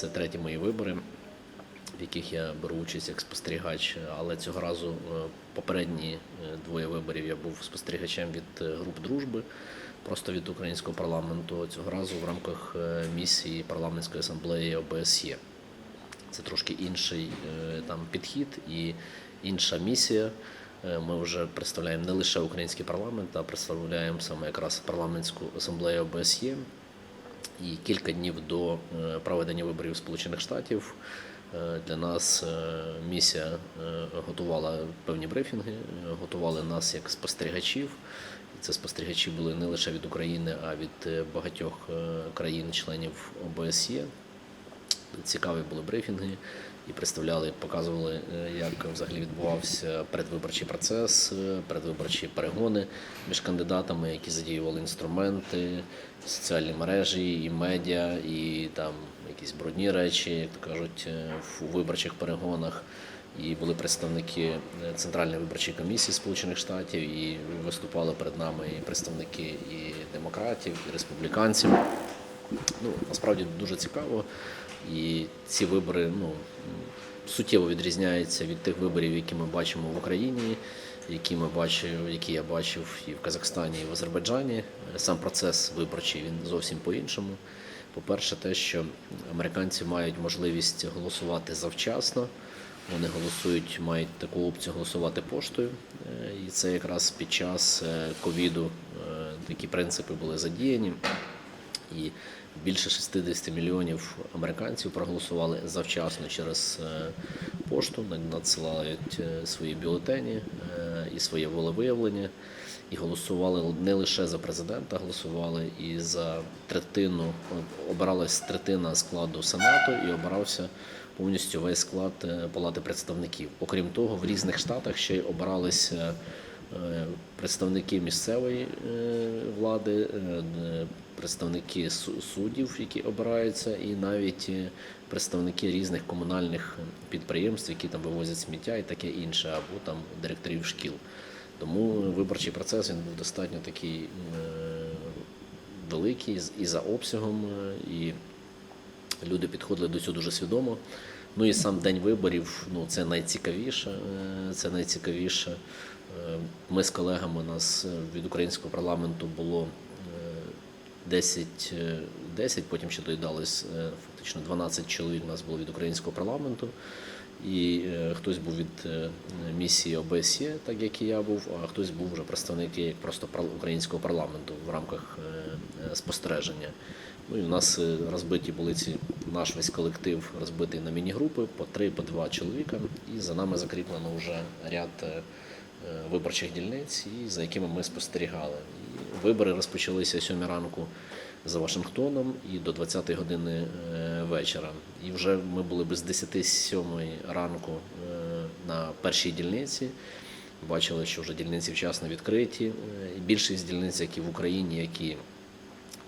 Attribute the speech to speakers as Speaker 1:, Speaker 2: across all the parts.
Speaker 1: Це треті мої вибори, в яких я беру участь як спостерігач. Але цього разу е, попередні е, двоє виборів я був спостерігачем від е, груп дружби, просто від українського парламенту. Цього разу в рамках місії парламентської асамблеї ОБСЄ. Це трошки інший там підхід і інша місія. Ми вже представляємо не лише український парламент, а представляємо саме якраз парламентську асамблею ОБСЄ. І кілька днів до е, проведення виборів Сполучених Штатів е, для нас е, місія готувала певні брифінги, готували нас як спостерігачів. Це спостерігачі були не лише від України, а від багатьох країн-членів ОБСЄ. Цікаві були брифінги і представляли, показували, е, як взагалі відбувався передвиборчий процес, е, передвиборчі перегони між кандидатами, які задіювали інструменти, соціальні мережі, і медіа, і там якісь брудні речі, як то кажуть, е, в виборчих перегонах. І були представники е, Центральної виборчої комісії Сполучених Штатів, і виступали перед нами і представники і демократів, і республіканців. Ну, насправді дуже цікаво. І ці вибори ну, суттєво відрізняються від тих виборів, які ми бачимо в Україні, які ми бачив, які я бачив і в Казахстані, і в Азербайджані. Сам процес виборчий він зовсім по-іншому. По-перше, те, що американці мають можливість голосувати завчасно. Вони голосують, мають таку опцію голосувати поштою. Е, І це якраз під час е, ковіду е, такі принципи були задіяні. І більше 60 мільйонів американців проголосували завчасно через е, пошту, над- надсилають е, свої бюлетені е, і своє волевиявлення. І голосували не лише за президента, голосували і за третину, обиралась третина складу Сенату і обирався повністю весь склад Палати представників. Окрім того, в різних штатах ще й обиралися представники місцевої влади, представники суддів, які обираються, і навіть е, представники різних комунальних підприємств, які там вивозять сміття і таке інше, або там директорів шкіл. Тому виборчий процес він був достатньо такий е, великий і за обсягом, е, і люди підходили до цього дуже свідомо. Ну і сам день виборів, ну це найцікавіше. е, Це найцікавіше. Е, Ми з колегами у нас е, від українського парламенту було е, 10, е, 10 потім ще доїдались е, фактично 12 чоловік. У нас було від українського парламенту. І е, хтось був від е, місії ОБСЄ, так як і я був, а хтось був вже представник як просто українського парламенту в рамках е, е, спостереження. Ну і в нас е, розбиті були ці наш весь колектив розбитий на міні-групи по три, по два чоловіка, і за нами закріплено вже ряд е, е, виборчих дільниць, і за якими ми спостерігали. Вибори розпочалися 7 ранку за Вашингтоном і до 20 години е, вечора. І вже ми були без 10 7 ранку е, на першій дільниці. Бачили, що вже дільниці вчасно відкриті. Е, більшість дільниць, які в Україні, які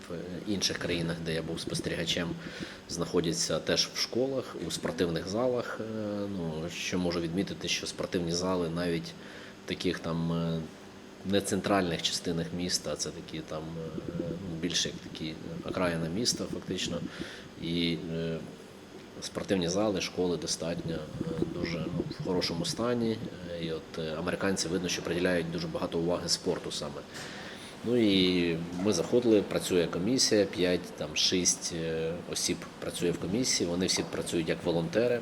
Speaker 1: в інших країнах, де я був спостерігачем, знаходяться теж в школах, у спортивних залах. Ну, що можу відмітити, що спортивні зали навіть таких там не центральних частинах міста, це такі там е, ну, більше як такі окраїна міста, фактично. І е, спортивні зали, школи достатньо е, дуже ну, в хорошому стані. І от американці видно, що приділяють дуже багато уваги спорту саме. Ну і ми заходили, працює комісія, 5, там 6 е, осіб працює в комісії. Вони всі працюють як волонтери.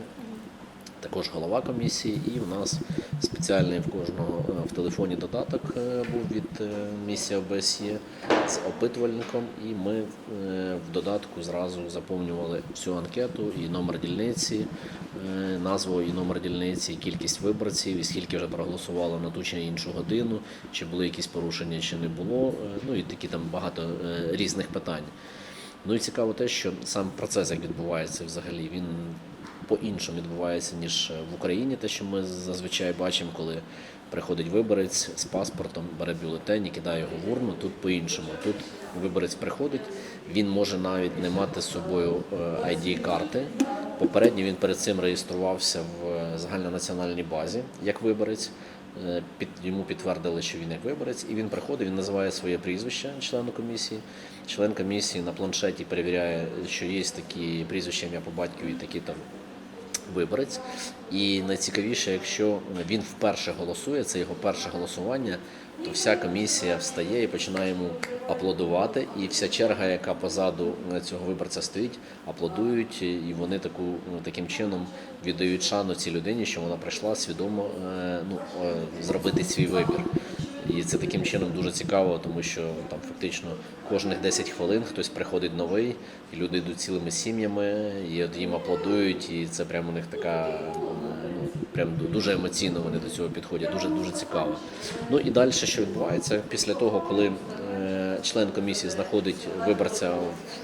Speaker 1: Також голова комісії, і у нас спеціальний в кожного е, в телефоні додаток е, був від е, місії ОБСЄ з опитувальником, і ми в додатку зразу заповнювали всю анкету і номер дільниці, назву і номер дільниці, і кількість виборців, і скільки вже проголосувало на ту чи іншу годину, чи були якісь порушення, чи не було. Ну і такі там багато різних питань. Ну і цікаво те, що сам процес, як відбувається взагалі, він по-іншому відбувається, ніж в Україні, те, що ми зазвичай бачимо, коли приходить виборець з паспортом, бере бюлетень і кидає його в урну. Тут по-іншому. Тут виборець приходить, він може навіть не мати з собою ID-карти. Попередньо він перед цим реєструвався в загальнонаціональній базі як виборець. е, під, йому підтвердили, що він як виборець, і він приходить, він називає своє прізвище члену комісії. Член комісії на планшеті перевіряє, що є такі прізвища ім'я по батькові, такі там виборець. І найцікавіше, якщо він вперше голосує, це його перше голосування, то вся комісія встає і починає йому аплодувати. І вся черга, яка позаду цього виборця стоїть, аплодують, і вони таку таким чином віддають шану цій людині, що вона прийшла свідомо е, ну, е, зробити свій вибір. І це таким чином дуже цікаво, тому що там фактично кожних 10 хвилин хтось приходить новий, і люди йдуть цілими сім'ями, і от їм аплодують, і це прямо у них така ну, прям дуже емоційно вони до цього підходять, дуже дуже цікаво. Ну і далі, що відбувається після того, коли е, член комісії знаходить виборця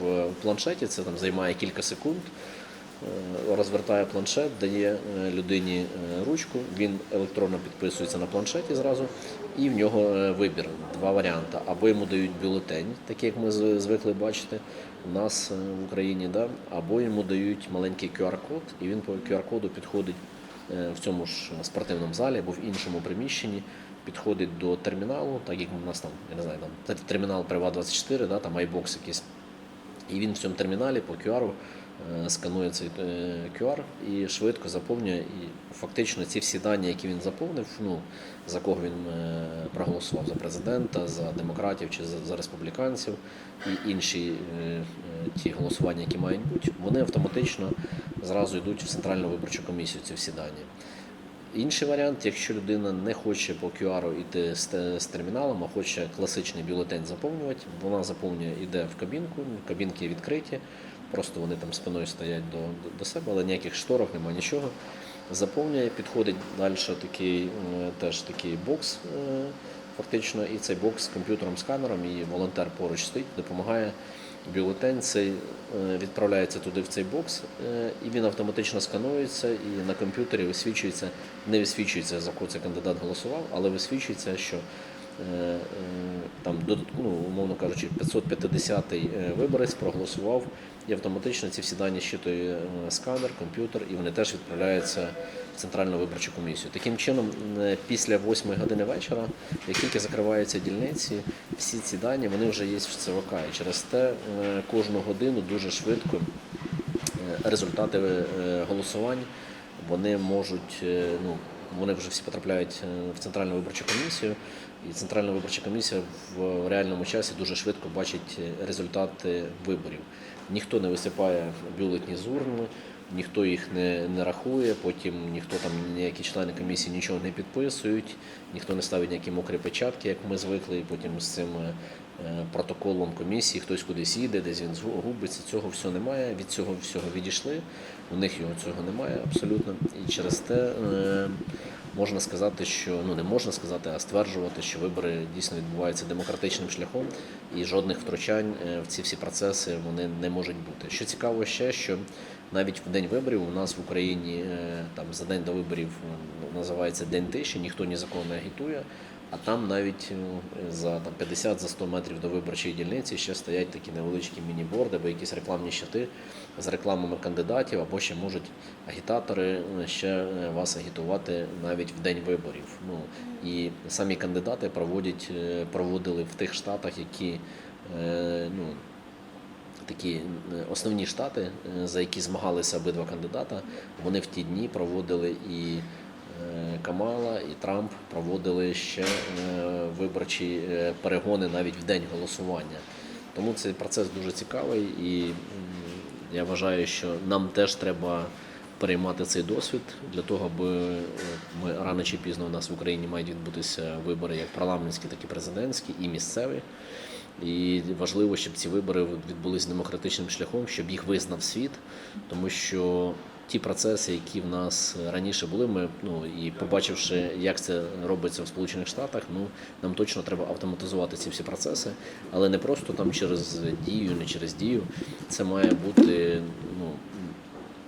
Speaker 1: в планшеті, це там займає кілька секунд. Е, розвертає планшет, дає е, людині е, ручку, він електронно підписується на планшеті зразу, і в нього вибір. Два варіанти. Або йому дають бюлетень, такий як ми звикли бачити у нас в Україні, да? або йому дають маленький QR-код, і він по QR-коду підходить в цьому ж спортивному залі або в іншому приміщенні. Підходить до терміналу, так як у нас там, я не знаю, там термінал Приват 24, да, там iBox якийсь. І він в цьому терміналі по QR сканує цей е, QR і швидко заповнює. І фактично ці всі дані, які він заповнив, ну за кого він е, проголосував за президента, за демократів чи за, республіканців, і інші е, е, ті голосування, які мають бути, вони автоматично зразу йдуть в центральну виборчу комісію. Ці всі дані. Інший варіант, якщо людина не хоче по QR йти з, терміналом, а хоче класичний бюлетень заповнювати, вона заповнює, йде в кабінку, кабінки відкриті, просто вони там спиною стоять до, до, себе, але ніяких шторок, немає нічого. Заповнює, підходить далі такий, е, теж такий бокс, е, фактично, і цей бокс з комп'ютером, сканером, і волонтер поруч стоїть, допомагає. Бюлетень цей е, відправляється туди в цей бокс, і він автоматично сканується, і на комп'ютері висвічується, не висвічується, за кого цей кандидат голосував, але висвічується, що там ну, умовно кажучи, 550-й е, виборець проголосував, і автоматично ці всі дані щитує е, сканер, комп'ютер, і вони теж відправляються в центральну виборчу комісію. Таким чином, е, після 8 години вечора, як тільки закриваються дільниці, всі ці дані вони вже є в ЦВК. І через те е, кожну годину дуже швидко результати голосувань вони можуть, ну, вони вже всі потрапляють в центральну виборчу комісію, і центральна виборча комісія в реальному часі дуже швидко бачить результати виборів. Ніхто не висипає бюлетні з урни, ніхто їх не, не рахує, потім ніхто там ніякі члени комісії нічого не підписують, ніхто не ставить ніякі мокрі печатки, як ми звикли, і потім з цим е, протоколом комісії хтось кудись їде, десь він згубиться. Цього всього немає. Від цього всього відійшли. У них його цього немає абсолютно. І через те е, можна сказати, що ну не можна сказати, а стверджувати, що вибори дійсно відбуваються демократичним шляхом, і жодних втручань е, в ці всі процеси вони не можуть бути. Що цікаво ще, що навіть в день виборів у нас в Україні е, там за день до виборів називається День тиші, ніхто ні за кого не агітує. А там навіть ну, за там, 50 за 100 метрів до виборчої дільниці ще стоять такі невеличкі міні-борди або якісь рекламні щити з рекламами кандидатів, або ще можуть агітатори е, ще е, вас агітувати навіть в день виборів. Ну і самі кандидати проводять, е, проводили в тих штатах, які е, ну, такі е, основні штати, е, за які змагалися обидва кандидата, вони в ті дні проводили і е, Камала, і Трамп проводили ще е, виборчі е, перегони навіть в день голосування. Тому цей процес дуже цікавий, і я вважаю, що нам теж треба переймати цей досвід для того, аби е, ми рано чи пізно у нас в Україні мають відбутися вибори як парламентські, так і президентські, і місцеві. І важливо, щоб ці вибори відбулись демократичним шляхом, щоб їх визнав світ, тому що ті процеси, які в нас раніше були, ми ну і побачивши, як це робиться в Сполучених Штатах, ну нам точно треба автоматизувати ці всі процеси, але не просто там через дію, не через дію. Це має бути ну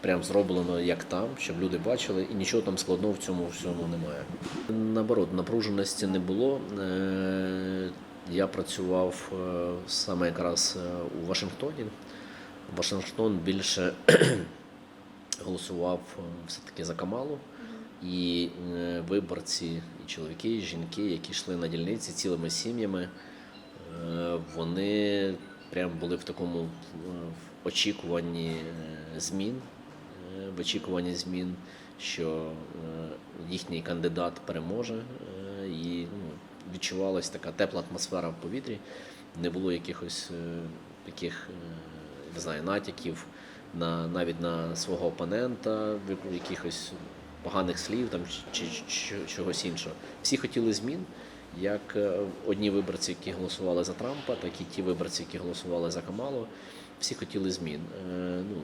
Speaker 1: прям зроблено як там, щоб люди бачили, і нічого там складного в цьому всьому немає. Наоборот, напруженості не було. Е, Я працював е, саме якраз е, у Вашингтоні. Вашингтон більше голосував е, все-таки за Камалу. І е, виборці, і чоловіки, і жінки, які йшли на дільниці цілими сім'ями, е, вони прям були в такому в очікуванні змін, в очікуванні змін, що їхній кандидат переможе, і ну, відчувалася така тепла атмосфера в повітрі. Не було якихось таких не знаю, натяків на навіть на свого опонента, якихось поганих слів там чи, чи, чи чогось іншого. Всі хотіли змін. Як е, одні виборці, які голосували за Трампа, так і ті виборці, які голосували за Камалу, всі хотіли змін. Е, Ну,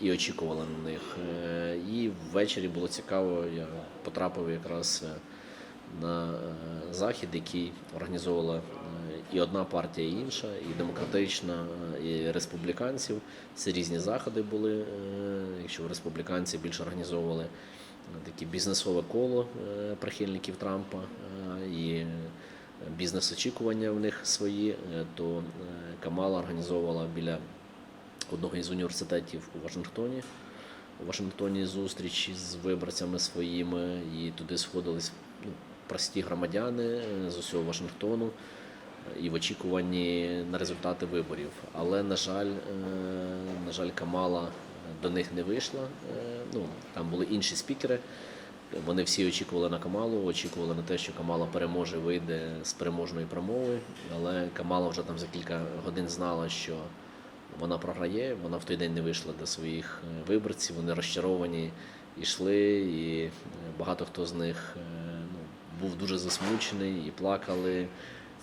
Speaker 1: і очікували на них. Е, І ввечері було цікаво, я потрапив якраз на захід, який організовувала і одна партія, і інша, і демократична, е, і республіканців. Це різні заходи були. е, Якщо республіканці більше організовували е, таке бізнесове коло прихильників Трампа і бізнес-очікування в них свої, то Камала організовувала біля одного із університетів у Вашингтоні. У Вашингтоні зустрічі з виборцями своїми, і туди сходились ну, прості громадяни з усього Вашингтону і в очікуванні на результати виборів. Але, на жаль, е, на жаль, Камала до них не вийшла. Е, Ну, там були інші спікери. Вони всі очікували на Камалу, очікували на те, що Камала переможе, вийде з переможної промови. Але Камала вже там за кілька годин знала, що вона програє. Вона в той день не вийшла до своїх е, виборців. Вони розчаровані йшли, і багато хто з них ну, був дуже засмучений і плакали.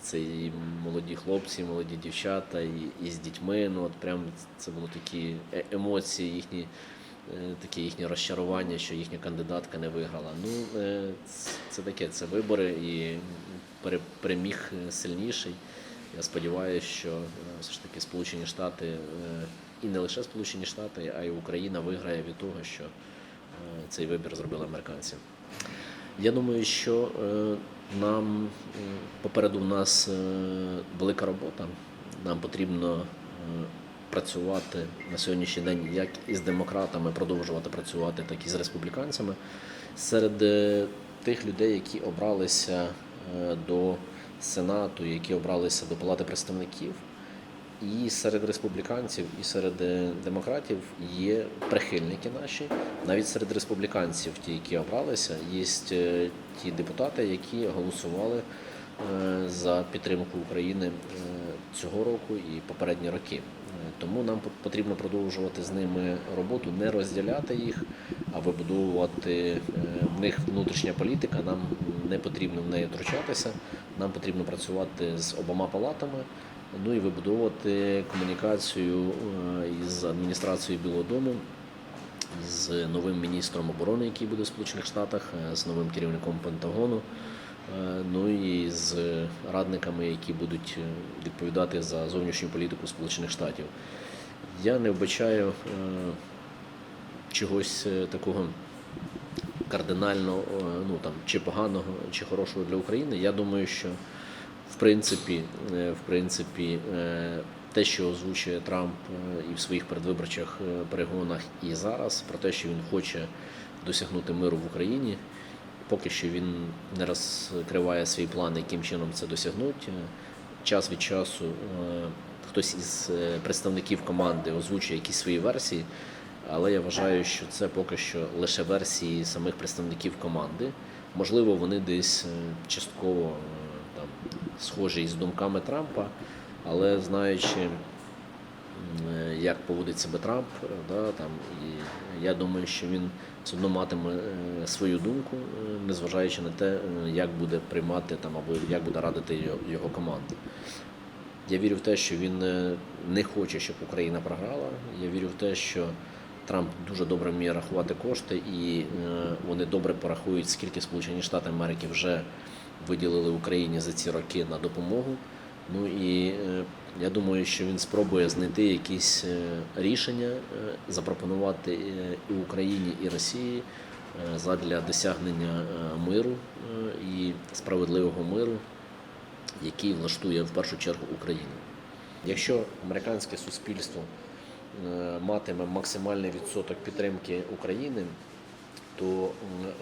Speaker 1: Це і молоді хлопці, і молоді дівчата, і, і з дітьми. Ну от прям це були такі е- емоції їхні е, таке їхнє розчарування, що їхня кандидатка не виграла. Ну, е, це таке, це вибори і переміг сильніший. Я сподіваюся, що все ж таки Сполучені Штати і не лише Сполучені Штати, а й Україна виграє від того, що цей вибір зробили американці. Я думаю, що нам попереду в нас е, велика робота. Нам потрібно е, працювати на сьогоднішній день як із демократами, продовжувати працювати, так і з республіканцями. Серед е, тих людей, які обралися е, до Сенату, які обралися до Палати представників, і серед республіканців, і серед е, демократів є прихильники наші. Навіть серед республіканців, ті, які обралися, є е, ті депутати, які голосували е, за підтримку України цього року і попередні роки. Тому нам потрібно продовжувати з ними роботу, не розділяти їх, а вибудовувати в них внутрішня політика. Нам не потрібно в неї втручатися. Нам потрібно працювати з обома палатами. Ну і вибудовувати комунікацію е, із адміністрацією Білого Дому, з новим міністром оборони, який буде в Сполучених Штатах, е, з новим керівником Пентагону, е, ну і з радниками, які будуть відповідати за зовнішню політику Сполучених Штатів. Я не вбачаю чогось такого кардинально ну там чи поганого, чи хорошого для України. Я думаю, що в принципі, е, в принципі, е, те, що озвучує Трамп е, і в своїх передвиборчих перегонах, і зараз, про те, що він хоче досягнути миру в Україні. Поки що він не розкриває свій план, яким чином це досягнуть. Час від часу хтось із представників команди озвучує якісь свої версії, але я вважаю, що це поки що лише версії самих представників команди. Можливо, вони десь частково схожі із думками Трампа, але знаючи, е, як поводить себе Трамп, е, да, там, і я думаю, що він все одно матиме е, свою думку, незважаючи на те, як буде приймати там або як буде радити його, команда. Я вірю в те, що він не хоче, щоб Україна програла. Я вірю в те, що Трамп дуже добре вміє рахувати кошти, і вони добре порахують, скільки Сполучені Штати Америки вже виділили Україні за ці роки на допомогу. Ну і е, я думаю, що він спробує знайти якісь е, рішення, е, запропонувати і Україні, і Росії задля досягнення миру і справедливого миру, який влаштує в першу чергу Україну. Якщо американське суспільство матиме максимальний відсоток підтримки України, то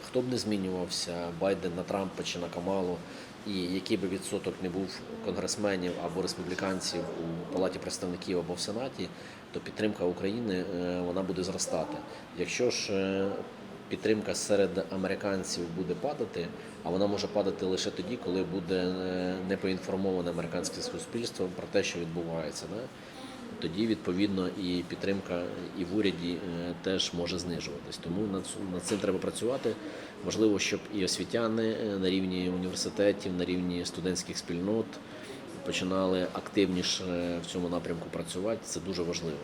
Speaker 1: хто б не змінювався, Байден на Трампа чи на Камалу, і який би відсоток не був конгресменів або республіканців у Палаті представників або в Сенаті, то підтримка України е, вона буде зростати. Якщо ж е, підтримка серед американців буде падати, а вона може падати лише тоді, коли буде е, не поінформоване американське суспільство про те, що відбувається. Тоді відповідно і підтримка і в уряді е, теж може знижуватись. Тому над цим треба працювати. Важливо, щоб і освітяни е, на рівні університетів, на рівні студентських спільнот починали активніше в цьому напрямку працювати. Це дуже важливо.